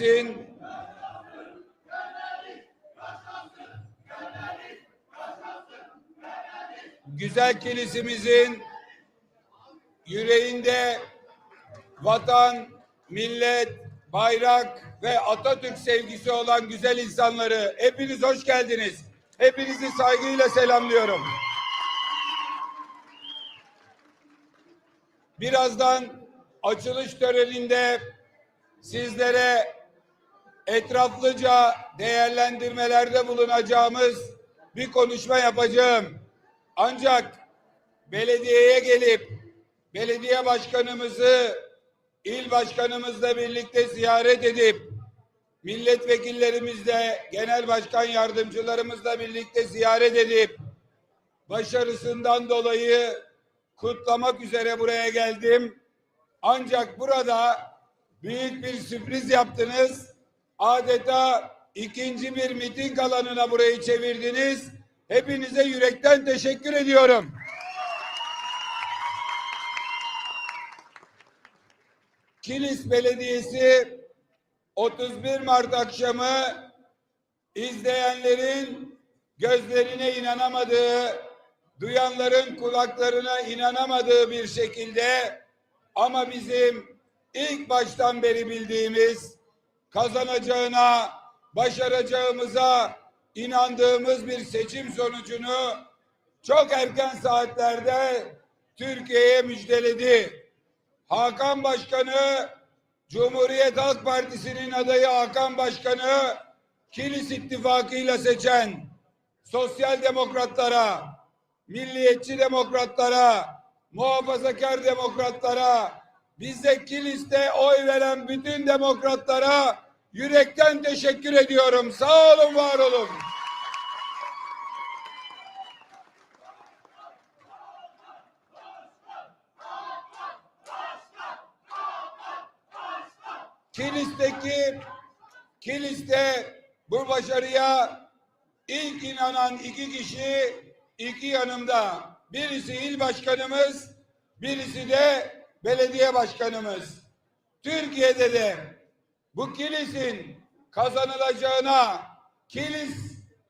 kilisimizin güzel kilisimizin yüreğinde vatan, millet, bayrak ve Atatürk sevgisi olan güzel insanları hepiniz hoş geldiniz. Hepinizi saygıyla selamlıyorum. Birazdan açılış töreninde sizlere etraflıca değerlendirmelerde bulunacağımız bir konuşma yapacağım. Ancak belediyeye gelip belediye başkanımızı il başkanımızla birlikte ziyaret edip milletvekillerimizle genel başkan yardımcılarımızla birlikte ziyaret edip başarısından dolayı kutlamak üzere buraya geldim. Ancak burada büyük bir sürpriz yaptınız. Adeta ikinci bir miting alanına burayı çevirdiniz. Hepinize yürekten teşekkür ediyorum. Kilis Belediyesi 31 Mart akşamı izleyenlerin gözlerine inanamadığı, duyanların kulaklarına inanamadığı bir şekilde ama bizim ilk baştan beri bildiğimiz kazanacağına, başaracağımıza inandığımız bir seçim sonucunu çok erken saatlerde Türkiye'ye müjdeledi. Hakan Başkanı, Cumhuriyet Halk Partisi'nin adayı Hakan Başkanı, Kilis İttifakı'yla seçen sosyal demokratlara, milliyetçi demokratlara, muhafazakar demokratlara, bize Kilis'te oy veren bütün demokratlara yürekten teşekkür ediyorum. Sağ olun, var olun. Kilis'teki Kilis'te bu başarıya ilk inanan iki kişi iki yanımda. Birisi il başkanımız, birisi de belediye başkanımız. Türkiye'de de bu Kilis'in kazanılacağına, Kilis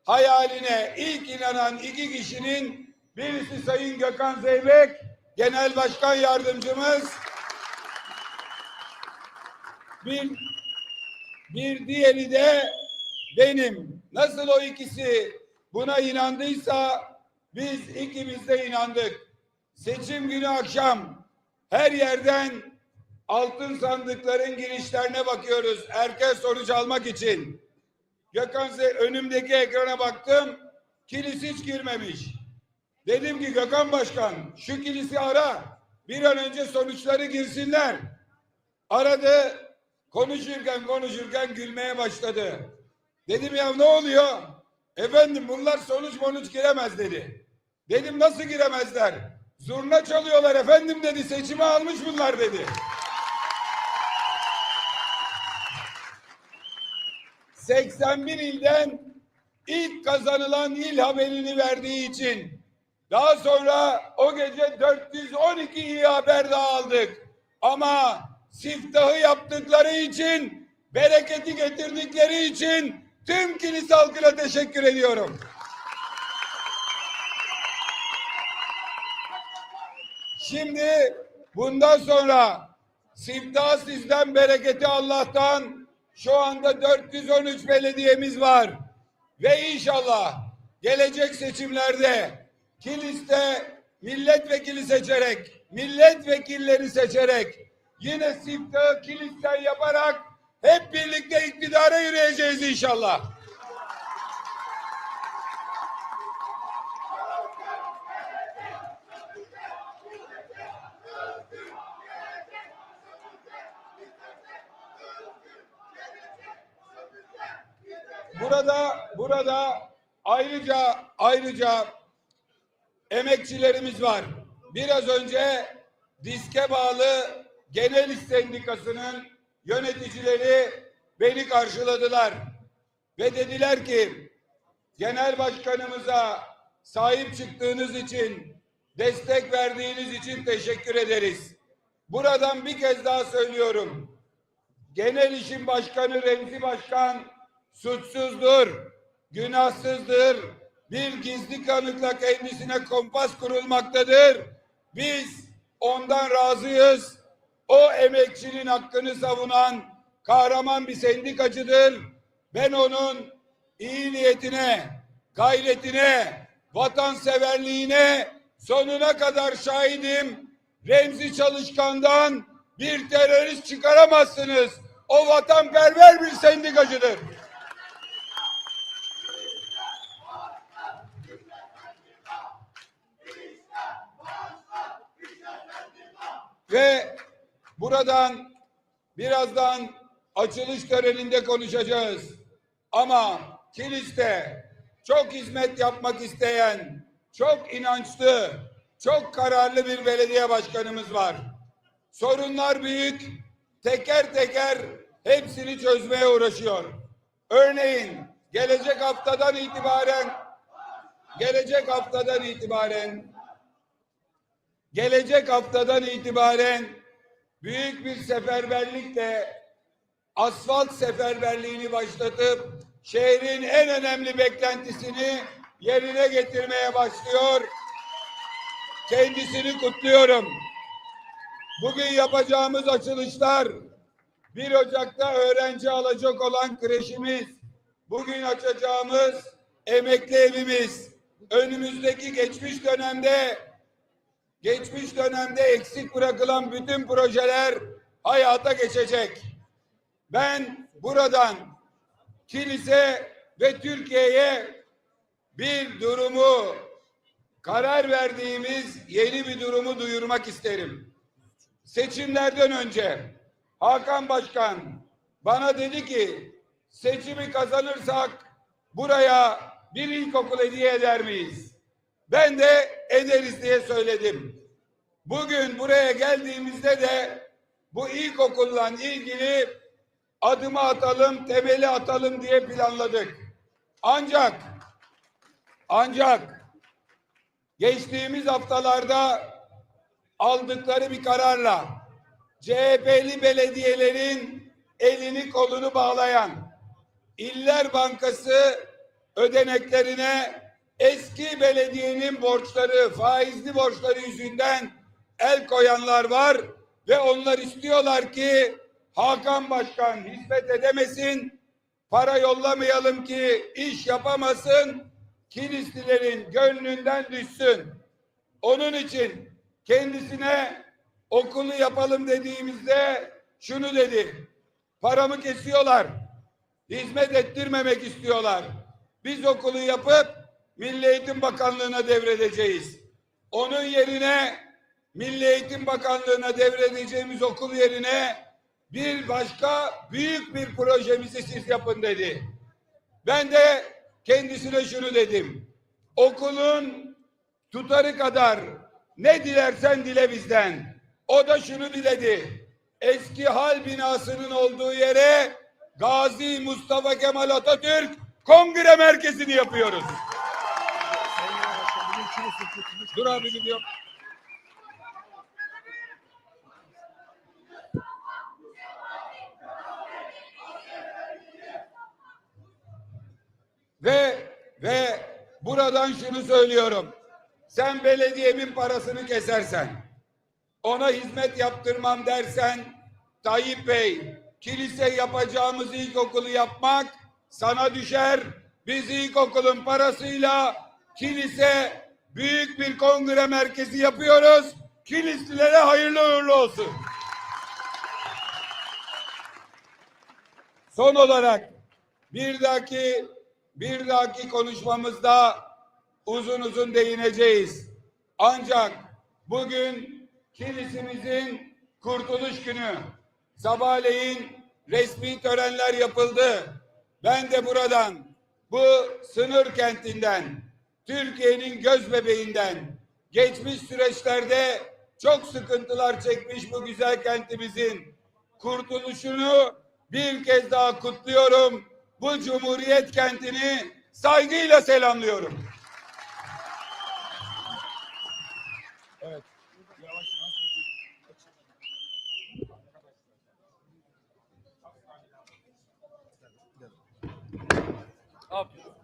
hayaline ilk inanan iki kişinin birisi Sayın Gökhan Zeybek, Genel Başkan Yardımcımız, bir, bir diğeri de benim. Nasıl o ikisi buna inandıysa biz ikimiz de inandık. Seçim günü akşam her yerden altın sandıkların girişlerine bakıyoruz. Erken sonuç almak için. Gökhan Ze- önümdeki ekrana baktım. Kilis hiç girmemiş. Dedim ki Gökhan Başkan şu kilisi ara. Bir an önce sonuçları girsinler. Aradı. Konuşurken konuşurken gülmeye başladı. Dedim ya ne oluyor? Efendim bunlar sonuç monuç giremez dedi. Dedim nasıl giremezler? Zurna çalıyorlar efendim dedi. Seçimi almış bunlar dedi. 81 ilden ilk kazanılan il haberini verdiği için daha sonra o gece 412 iyi haber daha aldık. Ama siftahı yaptıkları için, bereketi getirdikleri için tüm kilise halkına teşekkür ediyorum. Şimdi bundan sonra siftah sizden, bereketi Allah'tan şu anda 413 belediyemiz var. Ve inşallah gelecek seçimlerde Kilis'te milletvekili seçerek, milletvekilleri seçerek yine siftahı Kilis'ten yaparak hep birlikte iktidara yürüyeceğiz inşallah. Burada ayrıca ayrıca emekçilerimiz var. Biraz önce diske bağlı Genel İş Sendikası'nın yöneticileri beni karşıladılar ve dediler ki genel başkanımıza sahip çıktığınız için, destek verdiğiniz için teşekkür ederiz. Buradan bir kez daha söylüyorum. Genel İşin Başkanı Remzi Başkan suçsuzdur, günahsızdır. Bir gizli kanıtla kendisine kompas kurulmaktadır. Biz ondan razıyız. O emekçinin hakkını savunan kahraman bir sendikacıdır. Ben onun iyi niyetine, gayretine, vatanseverliğine sonuna kadar şahidim. Remzi Çalışkan'dan bir terörist çıkaramazsınız. O vatanperver bir sendikacıdır. Ve buradan birazdan açılış töreninde konuşacağız. Ama Kilis'te çok hizmet yapmak isteyen, çok inançlı, çok kararlı bir belediye başkanımız var. Sorunlar büyük, teker teker hepsini çözmeye uğraşıyor. Örneğin gelecek haftadan itibaren gelecek haftadan itibaren gelecek haftadan itibaren büyük bir seferberlikle asfalt seferberliğini başlatıp şehrin en önemli beklentisini yerine getirmeye başlıyor. Kendisini kutluyorum. Bugün yapacağımız açılışlar 1 Ocak'ta öğrenci alacak olan kreşimiz, bugün açacağımız emekli evimiz, önümüzdeki geçmiş dönemde geçmiş dönemde eksik bırakılan bütün projeler hayata geçecek. Ben buradan kilise ve Türkiye'ye bir durumu karar verdiğimiz yeni bir durumu duyurmak isterim. Seçimlerden önce Hakan Başkan bana dedi ki seçimi kazanırsak buraya bir ilkokul hediye eder miyiz? Ben de ederiz diye söyledim. Bugün buraya geldiğimizde de bu ilkokulla ilgili adımı atalım, temeli atalım diye planladık. Ancak ancak geçtiğimiz haftalarda aldıkları bir kararla CHP'li belediyelerin elini kolunu bağlayan İller Bankası ödeneklerine eski belediyenin borçları, faizli borçları yüzünden el koyanlar var ve onlar istiyorlar ki Hakan Başkan hizmet edemesin, para yollamayalım ki iş yapamasın, Kilislilerin gönlünden düşsün. Onun için kendisine okulu yapalım dediğimizde şunu dedi. Paramı kesiyorlar. Hizmet ettirmemek istiyorlar. Biz okulu yapıp Milli Eğitim Bakanlığı'na devredeceğiz. Onun yerine Milli Eğitim Bakanlığı'na devredeceğimiz okul yerine bir başka büyük bir projemizi siz yapın dedi. Ben de kendisine şunu dedim. Okulun tutarı kadar ne dilersen dile bizden. O da şunu diledi. Eski hal binasının olduğu yere Gazi Mustafa Kemal Atatürk Kongre Merkezi'ni yapıyoruz. Dur abi gidiyorum. Ve ve buradan şunu söylüyorum. Sen belediyemin parasını kesersen, ona hizmet yaptırmam dersen, Tayyip Bey, kilise yapacağımız ilkokulu yapmak sana düşer. Biz ilkokulun parasıyla kilise büyük bir kongre merkezi yapıyoruz. Kilislilere hayırlı uğurlu olsun. Son olarak bir dahaki bir dahaki konuşmamızda uzun uzun değineceğiz. Ancak bugün kilisimizin kurtuluş günü. Sabahleyin resmi törenler yapıldı. Ben de buradan bu sınır kentinden Türkiye'nin göz bebeğinden geçmiş süreçlerde çok sıkıntılar çekmiş bu güzel kentimizin kurtuluşunu bir kez daha kutluyorum. Bu Cumhuriyet kentini saygıyla selamlıyorum. Evet. Up.